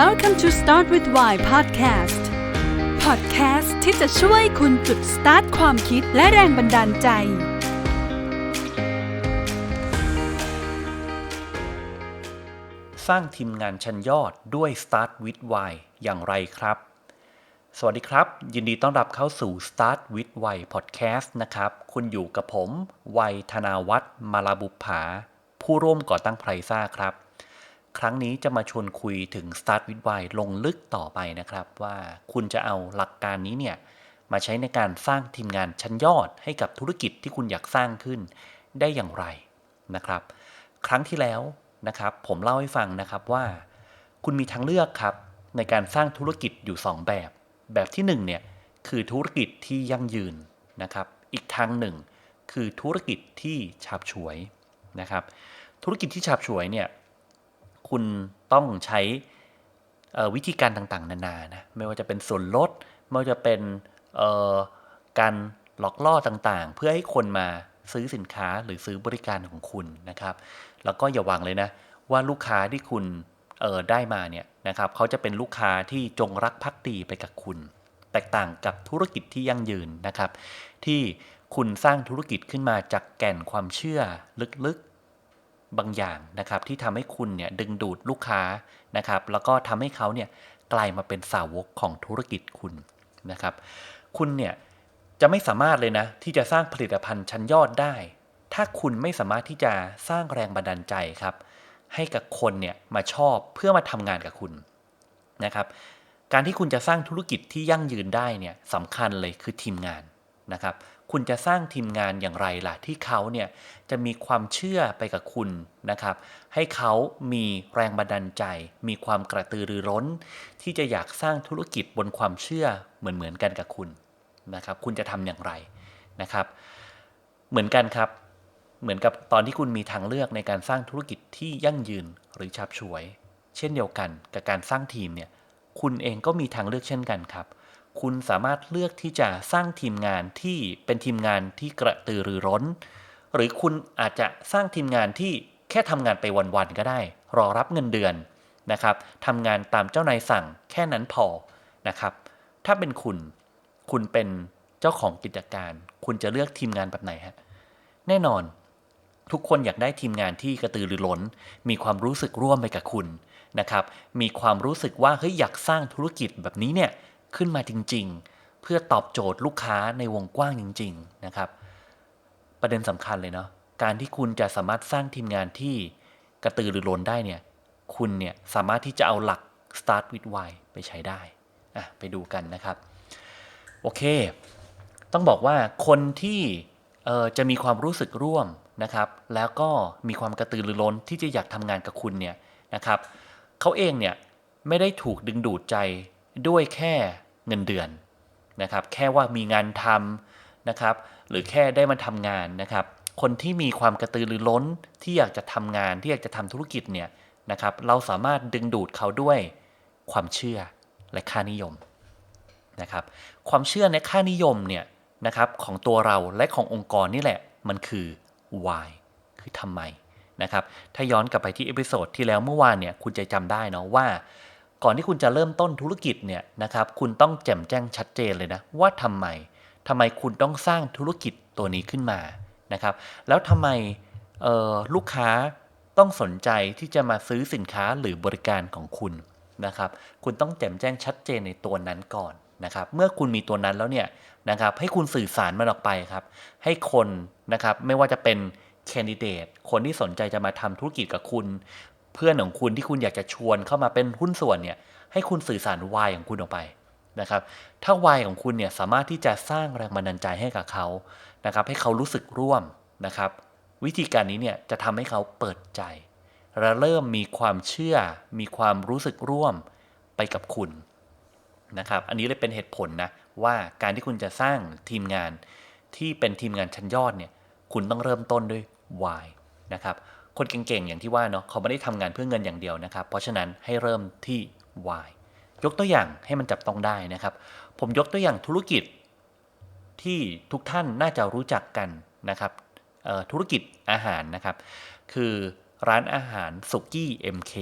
Welcome to Start with Why Podcast Podcast ที่จะช่วยคุณจุดสตาร์ทความคิดและแรงบันดาลใจ สร้างทีมงานชั้นยอดด้วย Start with Why อย่างไรครับ สวัสดีครับ ยินดีต้อนรับเข้าสู่ Start with Why Podcast นะครับ คุณอยู่กับผม วัยธนาวัฒน์มาลาบุภาผู้ร่วมก่อตั้งไพรซ่าครับ ครั้งนี้จะมาชวนคุยถึง Start with Why ลงลึกต่อไปนะครับ ว่าคุณจะเอาหลักการนี้เนี่ยมาใช้ในการสร้างทีมงานชั้นยอดให้กับธุรกิจที่คุณอยากสร้างขึ้นได้อย่างไรนะครับ ครั้งที่แล้วนะครับผมเล่าให้ฟังนะครับว่า คุณมีทางเลือกครับในการสร้างธุรกิจอยู่ 2 แบบ แบบที่1เนี่ยคือธุรกิจที่ยั่งยืนนะครับ อีกทางหนึ่ง คือธุรกิจที่ฉาบฉวยนะครับ ธุรกิจที่ฉาบฉวยเนี่ย คุณต้องใช้วิธีการต่างๆ นานานะไม่ว่าจะเป็นส่วนลด ไม่ว่าจะเป็นการหลอกล่อต่างๆ เพื่อให้คนมาซื้อสินค้าหรือซื้อบริการของคุณนะครับ แล้วก็อย่าหวังเลยนะ ว่าลูกค้าที่คุณเออได้มาเนี่ยนะครับเขาจะเป็นลูกค้าที่จงรักภักดีไปกับคุณ แตกต่างกับธุรกิจที่ยั่งยืนนะครับ ที่คุณสร้างธุรกิจขึ้นมาจากแก่นความเชื่อลึกๆ บางอย่างนะครับที่ทำให้คุณเนี่ยดึงดูดลูกค้านะครับ แล้วก็ทำให้เขาเนี่ยกลายมาเป็นสาวกของธุรกิจคุณนะครับ คุณเนี่ยจะไม่สามารถเลยนะที่จะสร้างผลิตภัณฑ์ชั้นยอดได้ ถ้าคุณไม่สามารถที่จะสร้างแรงบันดาลใจครับ ให้กับคนเนี่ยมาชอบเพื่อมาทำงานกับคุณนะครับ การที่คุณจะสร้างธุรกิจที่ยั่งยืนได้เนี่ยสำคัญเลยคือทีมงานนะครับ คุณจะสร้างทีมงานอย่างไรล่ะ ที่เขาเนี่ยจะมีความเชื่อไปกับคุณนะครับ ให้เขามีแรงบันดาลใจ มีความกระตือรือร้น ที่จะอยากสร้างธุรกิจบนความเชื่อเหมือนเหมือนกันกับคุณนะครับ คุณจะทำอย่างไรนะครับ เหมือนกันครับ เหมือนกับตอนที่คุณมีทางเลือกในการสร้างธุรกิจที่ยั่งยืนหรือฉับฉวย เช่นเดียวกันกับการสร้างทีมเนี่ยคุณเองก็มีทางเลือกเช่นกันครับ คุณสามารถเลือกที่จะสร้างทีมงานที่เป็นทีมงานที่กระตือรือร้น หรือคุณอาจจะสร้างทีมงานที่แค่ทำงานไปวันๆก็ได้ รอรับเงินเดือนนะครับทำงานตามเจ้านายสั่งแค่นั้นพอนะครับ ถ้าเป็นคุณ คุณเป็นเจ้าของกิจการ คุณจะเลือกทีมงานแบบไหนฮะแน่นอน ทุกคนอยากได้ทีมงานที่กระตือรือร้น มีความรู้สึกร่วมไปกับคุณนะครับ มีความรู้สึกว่าเฮ้ยอยากสร้างธุรกิจแบบนี้เนี่ย ขึ้นมาจริง ๆ เพื่อตอบโจทย์ลูกค้าในวงกว้างจริง ๆ นะครับ ประเด็นสำคัญเลยเนาะการที่คุณจะสามารถสร้างทีมงานที่กระตือรือร้นได้เนี่ย คุณเนี่ยสามารถที่จะเอาหลัก start with why ไปใช้ได้อะไปดูกันนะครับ โอเค ต้องบอกว่าคนที่จะมีความรู้สึกร่วมนะครับ แล้วก็มีความกระตือรือร้นที่จะอยากทำงานกับคุณเนี่ยนะครับเขาเองเนี่ยไม่ได้ถูกดึงดูดใจ ด้วยแค่เงินเดือนนะครับแค่ว่ามีงานทำนะครับหรือแค่ได้มาทำงานนะครับคนที่มีความกระตือรือร้นที่อยากจะทำงานที่อยากจะทำธุรกิจเนี่ยนะครับเราสามารถดึงดูดเขาด้วยความเชื่อและค่านิยมนะครับความเชื่อในค่านิยมเนี่ยนะครับของตัวเราและขององค์กรนี่แหละมันคือ why คือทำไมนะครับถ้าย้อนกลับไปที่เอพิโซดที่แล้วเมื่อวานเนี่ยคุณจะจำได้เนาะว่า ก่อนที่คุณจะเริ่มต้นธุรกิจเนี่ยนะครับ คุณต้องแจ่มแจ้งชัดเจนเลยนะว่าทำไมทำไมคุณต้องสร้างธุรกิจตัวนี้ขึ้นมานะครับ แล้วทำไมลูกค้าต้องสนใจที่จะมาซื้อสินค้าหรือบริการของคุณนะครับ คุณต้องแจ่มแจ้งชัดเจนในตัวนั้นก่อนนะครับ เมื่อคุณมีตัวนั้นแล้วเนี่ยนะครับให้คุณสื่อสารมันออกไปครับ ให้คนนะครับไม่ว่าจะเป็นแคนดิเดตคนที่สนใจจะมาทำธุรกิจกับคุณ เพื่อนของคุณที่คุณอยากจะชวนเข้ามาเป็นหุ้นส่วนเนี่ยให้คุณสื่อสารวายของคุณออกไปนะครับถ้าวายของคุณเนี่ยสามารถที่จะสร้างแรงบันดาลใจให้กับเขานะครับให้เขารู้สึกร่วมนะครับ วิธีการนี้เนี่ยจะทำให้เขาเปิดใจ และเริ่มมีความเชื่อ มีความรู้สึกร่วมไปกับคุณนะครับ อันนี้เลยเป็นเหตุผลนะว่าการที่คุณจะสร้างทีมงานที่เป็นทีมงานชั้นยอดเนี่ยคุณต้องเริ่มต้นด้วย why นะครับ คนเก่งๆ อย่างที่ว่าเนาะเขาไม่ได้ทำงานเพื่อเงินอย่างเดียวนะครับ เพราะฉะนั้นให้เริ่มที่ why ยกตัวอย่างให้มันจับต้องได้นะครับ ผมยกตัวอย่างธุรกิจที่ทุกท่านน่าจะรู้จักกันนะครับธุรกิจอาหารนะครับ คือร้านอาหารสุกี้ MK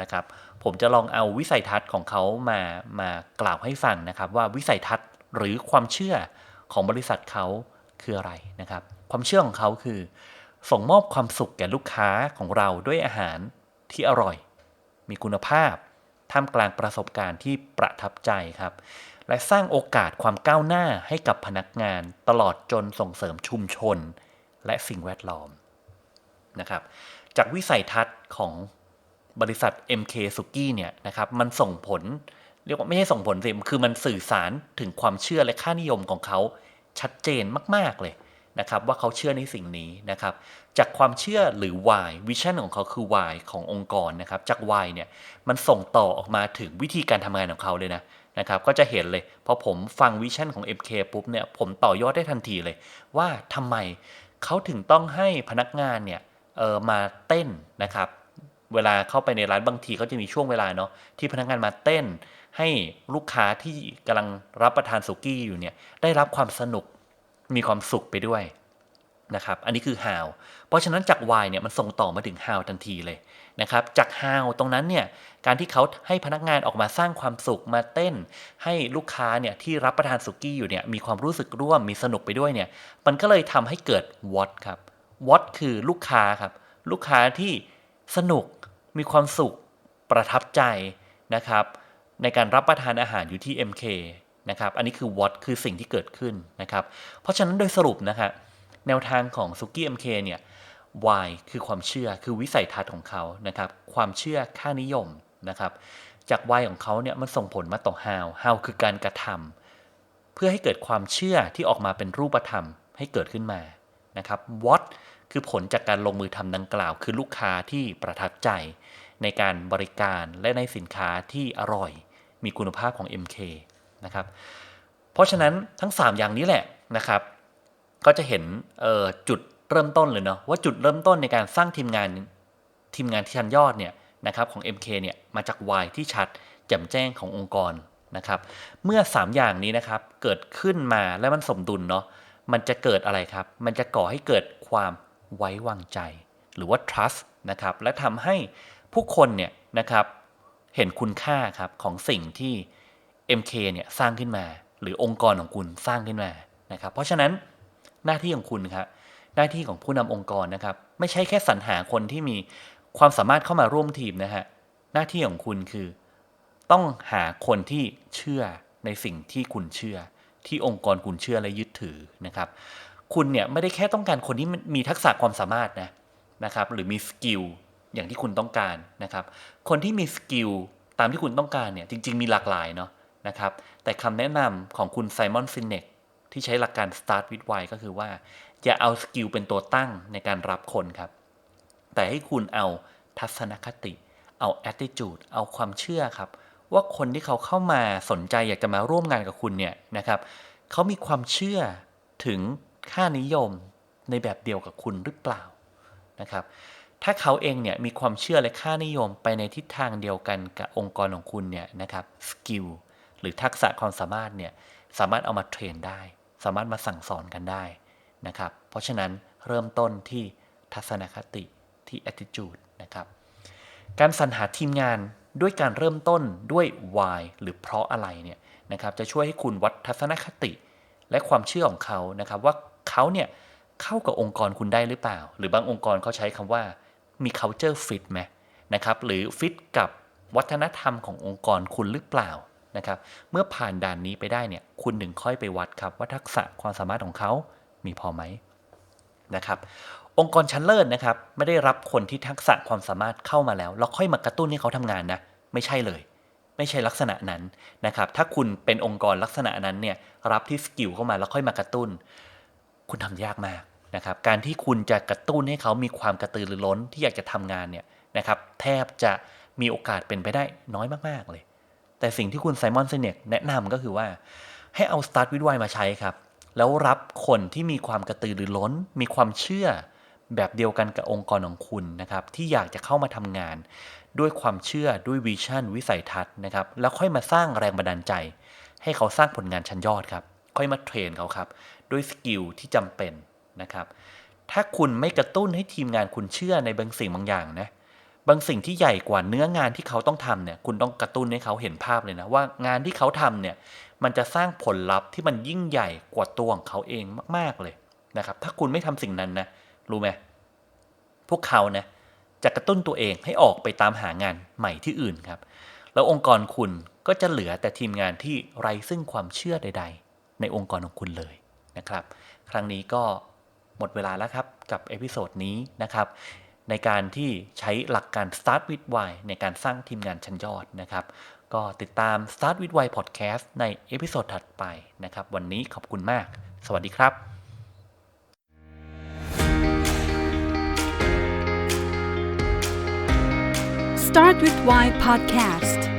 นะครับผมจะลองเอาวิสัยทัศน์ของเขามามากล่าวให้ฟังนะครับว่าวิสัยทัศน์หรือความเชื่อของบริษัทเขาคืออะไรนะครับ ความเชื่อของเขาคือ ส่งมอบความสุขแก่ลูกค้าของเราด้วยอาหารที่อร่อย มีคุณภาพ ท่ามกลางประสบการณ์ที่ประทับใจครับ และสร้างโอกาสความก้าวหน้าให้กับพนักงานตลอดจนส่งเสริมชุมชน และสิ่งแวดล้อมนะครับ จากวิสัยทัศน์ของบริษัท MK s u k i เนี่ยนะครับมันส่งผลเรียกว่าไม่ใช่ส่งผลสิคือมันสื่อสารถึงความเชื่อและค่านิยมของเขาชัดเจนมาก ๆ เลย นะครับว่าเขาเชื่อในสิ่งนี้นะครับ จากความเชื่อหรือ why วิชั่นของเขาคือ why ขององค์กรนะครับ จาก why เนี่ยมันส่งต่อออกมาถึงวิธีการทำงานของเขาเลยนะนะครับก็จะเห็นเลยพอผมฟังวิชั่นของ MK ปุ๊บเนี่ยผมต่อยอดได้ทันทีเลย ว่าทำไมเขาถึงต้องให้พนักงานเนี่ยเออมาเต้นนะครับเวลาเข้าไปในร้านบางทีเขาจะมีช่วงเวลาเนาะที่พนักงานมาเต้น ให้ลูกค้าที่กำลังรับประทานสุกี้อยู่เนี่ยได้รับความสนุก มีความสุขไปด้วยนะครับ อันนี้คือ how เพราะฉะนั้นจาก why เนี่ยมันส่งต่อมาถึง how ทันทีเลยนะครับ จาก how ตรงนั้นเนี่ย การที่เขาให้พนักงานออกมาสร้างความสุขมาเต้น ให้ลูกค้าเนี่ยที่รับประทานสุกี้อยู่เนี่ยมีความรู้สึกร่วมมีสนุกไปด้วยเนี่ย มันก็เลยทำให้เกิด what ครับ what คือลูกค้าครับ ลูกค้าที่สนุกมีความสุขประทับใจนะครับ ในการรับประทานอาหารอยู่ที่ MK นะครับ อันนี้คือ what คือสิ่งที่เกิดขึ้นนะครับ เพราะฉะนั้นโดยสรุปนะครับแนวทางของซุกี้ MK เนี่ย why คือความเชื่อคือวิสัยทัศน์ของเขานะครับ ความเชื่อค่านิยมนะครับ จาก why ของเขาเนี่ยมันส่งผลมาต่อ how how คือการกระทำเพื่อให้เกิดความเชื่อที่ออกมาเป็นรูปธรรมให้เกิดขึ้นมานะครับ what คือผลจากการลงมือทำดังกล่าว คือลูกค้าที่ประทับใจ ในการบริการและในสินค้าที่อร่อย มีคุณภาพของ MK นะครับ เพราะฉะนั้นทั้ง 3 อย่างนี้แหละนะครับ ก็จะเห็นจุดเริ่มต้นเลยเนาะว่าจุดเริ่มต้นในการสร้างทีมงานทีมงานที่ชั้นยอดเนี่ยนะครับของ MK เนี่ยมาจาก Y ที่ชัดแจ่มแจ้งขององค์กรนะครับเมื่อ 3 อย่างนี้นะครับเกิดขึ้นมาและมันสมดุลเนาะมันจะเกิดอะไรครับ มันจะก่อให้เกิดความไว้วางใจ หรือว่า trust นะครับและทำให้ผู้คนเนี่ยนะครับเห็นคุณค่าครับของสิ่งที่ MK เนี่ยสร้างขึ้นมา หรือองค์กรของคุณสร้างขึ้นมานะครับ เพราะฉะนั้นหน้าที่ของคุณครับหน้าที่ของผู้นำองค์กรนะครับ ไม่ใช่แค่สรรหาคนที่มีความสามารถเข้ามาร่วมทีมนะฮะหน้าที่ของคุณคือ ต้องหาคนที่เชื่อในสิ่งที่คุณเชื่อ ที่องค์กรคุณเชื่อและยึดถือนะครับ คุณเนี่ยไม่ได้แค่ต้องการคนที่มีทักษะความสามารถนะนะครับ หรือมีสกิลอย่างที่คุณต้องการนะครับ คนที่มีสกิลตามที่คุณต้องการเนี่ยจริง ๆ มีหลากหลายเนาะ นะครับ แต่คำแนะนำของคุณไซมอนซินเนกที่ใช้หลักการ start with why ก็คือว่า อย่าเอาสกิลเป็นตัวตั้งในการรับคนครับ แต่ให้คุณเอาทัศนคติ เอา attitude เอาความเชื่อครับ ว่าคนที่เขาเข้ามาสนใจอยากจะมาร่วมงานกับคุณเนี่ยนะครับเขามีความเชื่อถึงค่านิยมในแบบเดียวกับคุณหรือเปล่านะครับ ถ้าเขาเองเนี่ยมีความเชื่อและค่านิยมไปในทิศทางเดียวกันกับองค์กรของคุณเนี่ยนะครับสกิล หรือทักษะความสามารถเนี่ยสามารถเอามาเทรนได้ สามารถมาสั่งสอนกันได้นะครับ เพราะฉะนั้นเริ่มต้นที่ทัศนคติที่ attitude นะครับ การสรรหาทีมงานด้วยการเริ่มต้นด้วย why หรือเพราะอะไรเนี่ยนะครับจะช่วยให้คุณวัดทัศนคติ และความเชื่อของเขานะครับว่าเขาเนี่ยเข้ากับองค์กรคุณได้หรือเปล่า หรือบางองค์กรเขาใช้คำว่ามี culture fit ไหมนะครับหรือ fit กับวัฒนธรรมขององค์กรคุณหรือเปล่า นะครับ เมื่อผ่านด่านนี้ไปได้เนี่ย คุณถึงค่อยไปวัดครับว่าทักษะความสามารถของเขามีพอไหมนะครับ องค์กรชั้นเลิศนะครับ ไม่ได้รับคนที่ทักษะความสามารถเข้ามาแล้วแล้วค่อยมากระตุ้นให้เขาทำงานนะ ไม่ใช่เลย ไม่ใช่ลักษณะนั้นนะครับ ถ้าคุณเป็นองค์กรลักษณะนั้นเนี่ย รับที่สกิลเข้ามาแล้วค่อยมากระตุ้น คุณทำยากมากนะครับ การที่คุณจะกระตุ้นให้เขามีความกระตือรือร้นที่อยากจะทำงานเนี่ยนะครับ แทบจะมีโอกาสเป็นไปได้น้อยมากๆเลย แต่สิ่งที่คุณไซมอนเซเนกแนะนำก็คือว่า ให้เอา Start with Why มาใช้ครับ แล้วรับคนที่มีความกระตือรือร้น มีความเชื่อแบบเดียวกันกับองค์กรของคุณนะครับ ที่อยากจะเข้ามาทำงาน ด้วยความเชื่อด้วยวิชั่นวิสัยทัศน์นะครับ แล้วค่อยมาสร้างแรงบันดาลใจ ให้เขาสร้างผลงานชั้นยอดครับ ค่อยมาเทรนเขาครับด้วยสกิลที่จำเป็นนะครับถ้าคุณไม่กระตุ้นให้ทีมงานคุณเชื่อในบางสิ่งบางอย่างนะ บางสิ่งที่ใหญ่กว่าเนื้องานที่เขาต้องทำเนี่ยคุณต้องกระตุ้นให้เขาเห็นภาพเลยนะว่างานที่เขาทำเนี่ยมันจะสร้างผลลัพธ์ที่มันยิ่งใหญ่กว่าตัวของเขาเองมาก ๆเลยนะครับ ถ้าคุณไม่ทำสิ่งนั้นนะรู้ไหมพวกเขานะจะกระตุ้นตัวเองให้ออกไปตามหางานใหม่ที่อื่นครับ แล้วองค์กรคุณก็จะเหลือแต่ทีมงานที่ไร้ซึ่งความเชื่อใด ๆ ในองค์กรของคุณเลยนะครับ ครั้งนี้ก็หมดเวลาแล้วครับกับเอพิโซดนี้นะครับ ในการที่ใช้หลักการ Start with Why ในการสร้างทีมงานชั้นยอดนะครับ ก็ติดตาม Start with Why Podcast ในเอพิโซดถัดไปนะครับ วันนี้ขอบคุณมาก สวัสดีครับ Start with Why Podcast